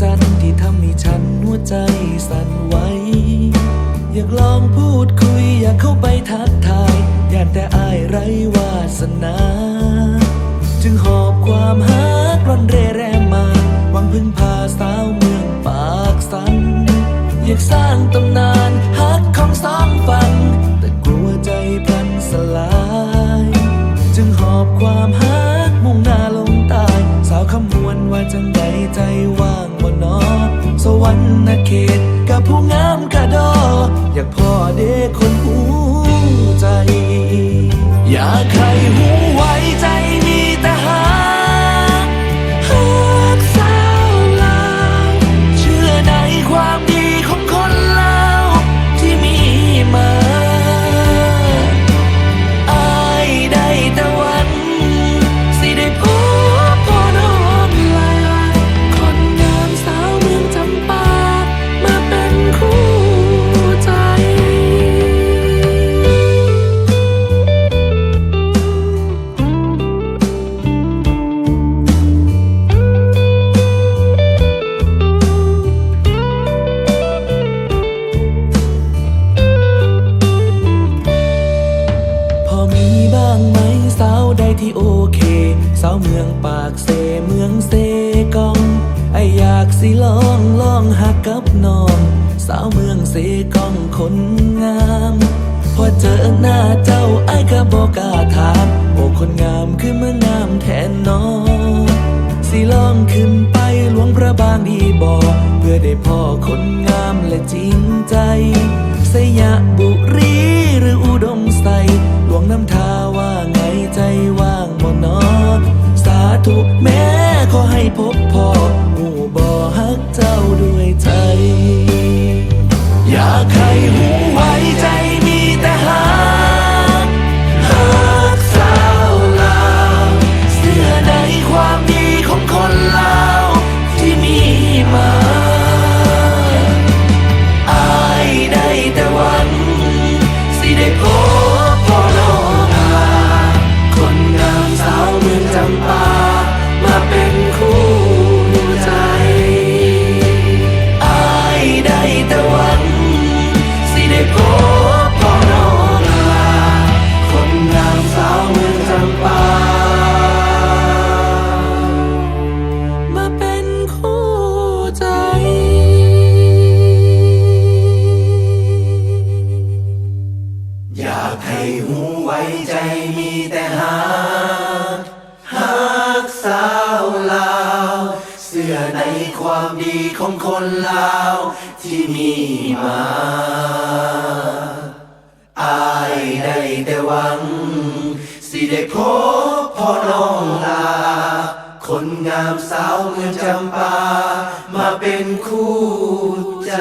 จันทร์ที่ทำให้ฉันหัวใจสั่นไหวอยากลองพูดคุยอยากเข้าไปทักทายอยากแต่อายไรวาสนา จึงหอบความฮักร่อนเร่แรมมาหวังพึ่งพาสาวเมืองปากสัน อยากสร้างตำนานฮักของสองฝั่งแต่กลัวใจพลันสลาย จึงหอบความฮัก ใจว่างบ่นอสวรรค์เขตกับผู้งามกะดอ อยากพ่อเด้คนหู ที่โอเค สาวเมืองปากเซเมืองเซกอง ไออยากสิลองลองหักกับน้อง สาวเมืองเซกองคนงาม พอเจอหน้าเจ้าไอก็บอกกาถาม โอ้คนงามคือเมืองงามแทนน้องสิลองขึ้นไปหลวงพระบางดีบอกเพื่อได้พ่อคนงามและจริงใจ สยะบุรีหรืออุดมใส สิ ความดีของคนลาวที่มีมา อายได้แต่หวัง สิได้พบพ่อน้องลา คนงามสาวเมืองจำปา มาเป็นคู่ใจ